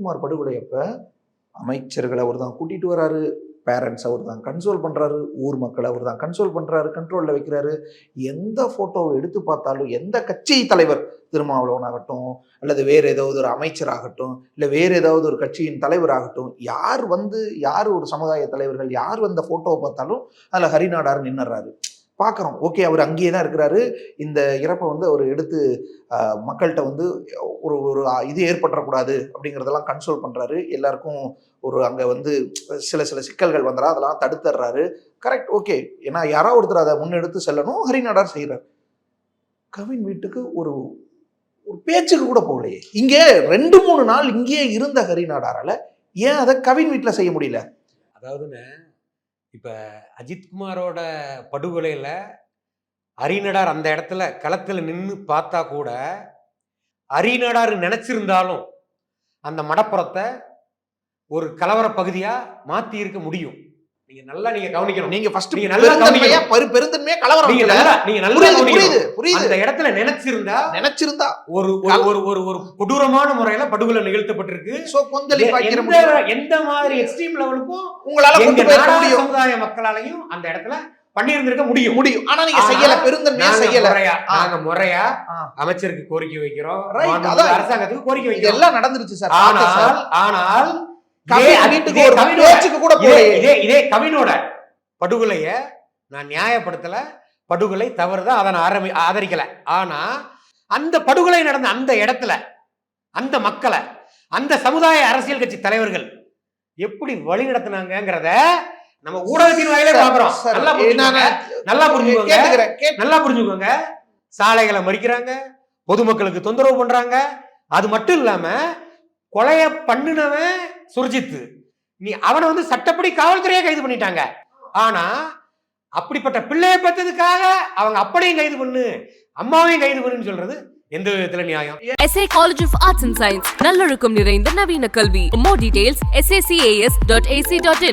அஜித்குமார் படுகொலை அப்ப அமைச்சர்களை அவர் தான் கூட்டிகிட்டு வராரு. பேரண்ட்ஸ் அவர் தான் கன்சோல் பண்ணுறாரு ஊர் மக்களை அவர் தான் கன்சோல் பண்ணுறாரு கண்ட்ரோலில் வைக்கிறாரு. எந்த ஃபோட்டோவை எடுத்து பார்த்தாலும் எந்த கட்சி தலைவர் திருமாவளவன் ஆகட்டும் அல்லது வேறு ஏதாவது ஒரு அமைச்சராகட்டும் இல்லை வேறு ஏதாவது ஒரு கட்சியின் தலைவராகட்டும் யார் வந்து யார் ஒரு சமுதாய தலைவர்கள் யார் வந்த ஃபோட்டோவை பார்த்தாலும் அதில் ஹரிநாடார் நின்னுறாரு. பார்க்குறோம். ஓகே அவர் அங்கேயே தான் இருக்கிறாரு. இந்த இறப்பை வந்து அவர் எடுத்து மக்கள்கிட்ட வந்து ஒரு ஒரு இது ஏற்பட்டுறக்கூடாது அப்படிங்கிறதெல்லாம் கன்சோல் பண்ணுறாரு எல்லாருக்கும் ஒரு அங்கே வந்து சில சில சிக்கல்கள் வந்துடா அதெல்லாம் தடுத்துடுறாரு. கரெக்ட் ஓகே ஏன்னா யாரோ ஒருத்தர் அதை முன்னெடுத்து செல்லணும். ஹரிநாடார் செய்கிறார் கவின் வீட்டுக்கு ஒரு ஒரு பேச்சுக்கு கூட போகலையே. இங்கே ரெண்டு மூணு நாள் இங்கேயே இருந்த ஹரிநாடாரால் ஏன் அதை கவின் வீட்டில் செய்ய முடியல? அதாவதுன்னு இப்போ அஜித்குமாரோட படுகொலையில் அரிநடார் அந்த இடத்துல களத்தில் நின்று பார்த்தா கூட அரிநடார் நினச்சிருந்தாலும் அந்த மடப்புறத்தை ஒரு கலவர பகுதியாக மாற்றி இருக்க முடியும். நீங்க நல்லா நீங்க கவனிக்கணும் நீங்க ஃபர்ஸ்ட் நீங்க நல்லா பெருந்தன்மையா பெரு பெருந்தன்மையா கலவரம் நீங்க. நல்லா நீங்க நல்லா புரியுது கவனிக்கணும். புரியுது அந்த இடத்துல நினைச்சிருந்தா நினைச்சிருந்தா ஒரு ஒரு- ஒரு ஒரு கொடூரமான முறையில படுகொலை நிகழ்த்தப்பட்டிருக்கு சோ கொந்தளிப்பு எந்த எந்த மாதிரி எக்ஸ்ட்ரீம் லெவலுக்கும் உங்களால கொண்டு நாடார் முடியும் சமுதாய மக்களாலையும் அந்த இடத்துல பண்ணியிருந்திருக்க முடியும் முடியும் ஆனா நீங்க செய்யல பெருந்தன்மையா செய்யல. நாங்க முறையா. அமைச்சருக்கு கோரிக்கை வைக்கிறோம். அரசாங்கத்துக்கு கோரிக்கை வைக்கிறோம் இதெல்லாம் நடந்துருச்சு சார். ஆனால் ஆனால் கவினோட- படுகொலைய நான் நியாயப்படுத்தல. படுகொலை தவறுதான் அதை நான் ஆரம்பி ஆதரிக்கல. ஆனா அந்த படுகொலை நடந்த அந்த இடத்துல அந்த மக்களை அந்த சமுதாய அரசியல் கட்சி தலைவர்கள் எப்படி வழி நடத்தினாங்கிறத நம்ம ஊடகத்தின் வாயிலே பாக்குறோம் நல்லா நல்லா புரிஞ்சுக்கோங்க. நல்லா புரிஞ்சுக்கோங்க. சாலைகளை மறிக்கிறாங்க. பொதுமக்களுக்கு தொந்தரவு பண்றாங்க. அது மட்டும் இல்லாம கொலைய பண்ணுனவன் சுர்ஜித் நீ அவனை வந்து சட்டப்படி காவல்துறையே கைது பண்ணிட்டாங்க. ஆனா அப்படிப்பட்ட பிள்ளையை பெற்றதுக்காக அவங்க அப்பனையும் கைது பண்ணு அம்மாவையும் கைது பண்ணுன்னு சொல்றது எந்த விதத்துல நியாயம்? SA college of arts and science நல்லொழுக்கம் நிறைந்த நவீன கல்வி. More details sacs.ac.in